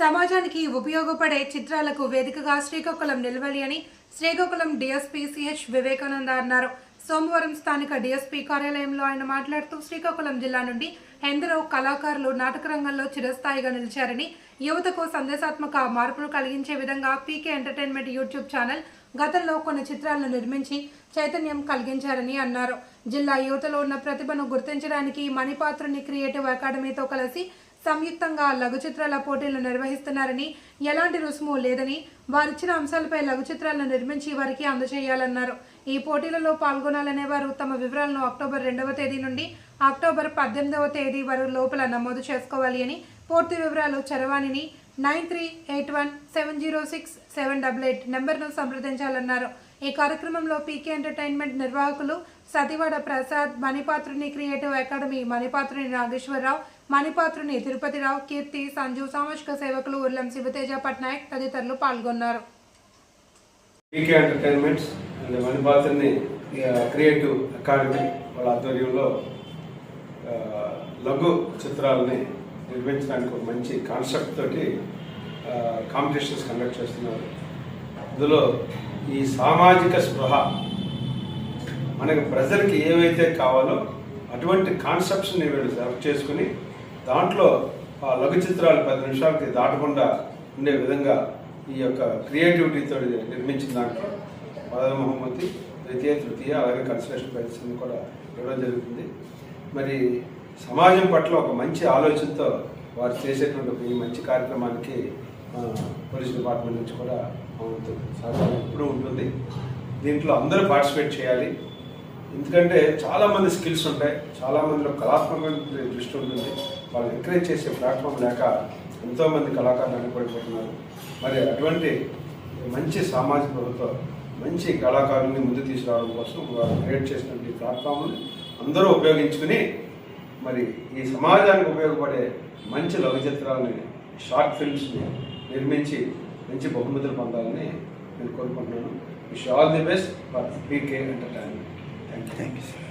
సమాజానికి ఉపయోగపడే చిత్రాలకు వేదికగా శ్రీకాకుళం నిలవాలి అని శ్రీకాకుళం డిఎస్పీ సిహెచ్ వివేకానంద అన్నారు. సోమవారం స్థానిక డిఎస్పీ కార్యాలయంలో ఆయన మాట్లాడుతూ శ్రీకాకుళం జిల్లా నుండి ఎందరో కళాకారులు నాటక రంగంలో చిరస్థాయిగా నిలిచారని యువతకు సందేశాత్మక మార్పును కలిగించే విధంగా పీకే ఎంటర్టైన్మెంట్ యూట్యూబ్ ఛానల్ గతంలో కొన్ని చిత్రాలను నిర్మించి చైతన్యం కలిగించారని అన్నారు. జిల్లా యువతలో ఉన్న ప్రతిభను గుర్తించడానికి మణిపాత్రుని క్రియేటివ్ అకాడమీతో కలిసి సంయుక్తంగా లఘు చిత్రాల పోటీలు నిర్వహిస్తున్నారని ఎలాంటి రుసుము లేదని వారిచ్చిన అంశాలపై లఘు చిత్రాలను నిర్మించి వారికి అందజేయాలన్నారు. ఈ పోటీలలో పాల్గొనాలనే వారు తమ వివరాలను అక్టోబర్ రెండవ తేదీ నుండి అక్టోబర్ పద్దెనిమిదవ తేదీ వరకు లోపల నమోదు చేసుకోవాలి అని పూర్తి వివరాలు చరవాణిని nine three eight one seven zero six seven double eight నెంబర్ను సంప్రదించాలన్నారు. ఈ కార్యక్రమంలో పీకే ఎంటర్టైన్మెంట్ నిర్వాహకులు సతివాడ ప్రసాద్ మణిపాత్రుని క్రియేటివ్ అకాడమీ మణిపాత్రుని నాగేశ్వరరావు మణిపాత్రుని తిరుపతిరావు కీర్తి సంజు సామాజిక సేవకులు ఉర్లం శివతేజ పట్నాయక్ తదితరులు పాల్గొన్నారు. PK entertainments and creative academy వాళ్ళ ఆధ్వర్యంలో లఘు చిత్రాలని నిర్మించడానికి ఒక మంచి కాన్సెప్ట్ తోటి కాంపిటీషన్స్ కండక్ట్ చేస్తున్నారు. అందులో ఈ సామాజిక స్పృహ మనకి ప్రజలకి ఏవైతే కావాలో అటువంటి కాన్సెప్ట్స్ని వీళ్ళు సెలెక్ట్ చేసుకుని దాంట్లో ఆ లఘు చిత్రాలు పది నిమిషాలకి దాటకుండా ఉండే విధంగా ఈ యొక్క క్రియేటివిటీతో నిర్మించిన దాంట్లో పదవ మహమ్మతి ద్వితీయ తృతీయ అలాగే కన్సలేషన్ ప్రైజెస్ కూడా ఇవ్వడం జరుగుతుంది. మరి సమాజం పట్ల ఒక మంచి ఆలోచనతో వారు చేసేటువంటి ఈ మంచి కార్యక్రమానికి పోలీస్ డిపార్ట్మెంట్ నుంచి కూడా మా సహకారం ఎప్పుడూ ఉంటుంది. దీంట్లో అందరూ పార్టిసిపేట్ చేయాలి. ఎందుకంటే చాలామంది స్కిల్స్ ఉంటాయి. చాలామందిలో కళాత్మకమైన దృష్టి ఉంటుంది. వాళ్ళు ఎంకరేజ్ చేసే ప్లాట్ఫామ్ లేక ఎంతోమంది కళాకారులు అనుకోబడిపోతున్నారు మరి అటువంటి మంచి సామాజిక ప్రభుత్వం మంచి కళాకారుల్ని ముందు తీసుకురావడం కోసం వారు క్రియేట్ చేసినటువంటి ప్లాట్ఫామ్ని అందరూ ఉపయోగించుకుని మరి ఈ సమాజానికి ఉపయోగపడే మంచి లఘు చిత్రాలని షార్ట్ ఫిల్మ్స్ని నిర్మించి మంచి బహుమతులు పొందాలని నేను కోరుకుంటున్నాను. Wish all the best for PK entertainment. Thank you thank you